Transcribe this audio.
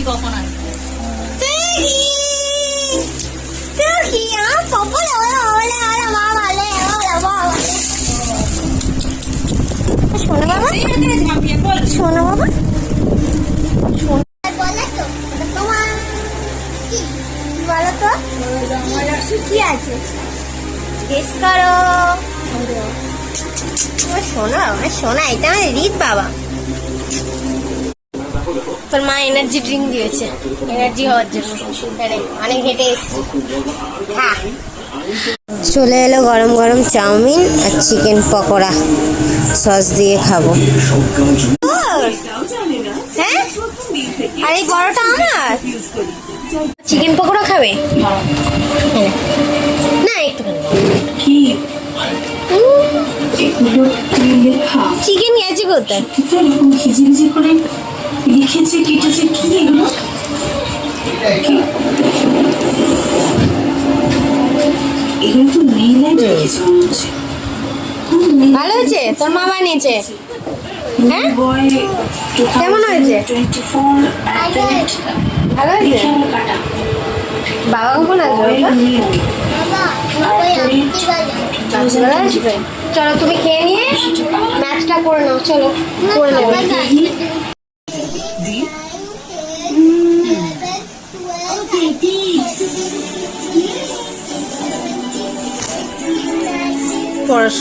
দেখি কখন আসবে? শোনো বাবা। শোনো বাবা। বলো তো কি? আছে? গেস করো। আমার শোনা এটা আমার রিত বাবা। তোর মা এনার্জি ড্রিঙ্ক দিয়েছে। এনার্জি হওয়ার জন্য। অনেক হেঁটে এসছি। খা চলে এলো গরম গরম চাউমিন আর চিকেন পকোড়া। সস দিয়ে খাব। হ্যাঁ? আর এই বড়টা আমার? চিকেন পকোড়া খাবে? হ্যাঁ। না একটু। চিকেন গেছে কোথায়? করে ভালো হয়েছে? তোর মা বানিয়েছে। হ্যাঁ? কেমন হয়েছে? ভালো হয়েছে? বাবা কখন আসবে চলো তুমি খেয়ে নিয়ে ম্যাচটা করে নাও। চলো করে নেব Okay, please.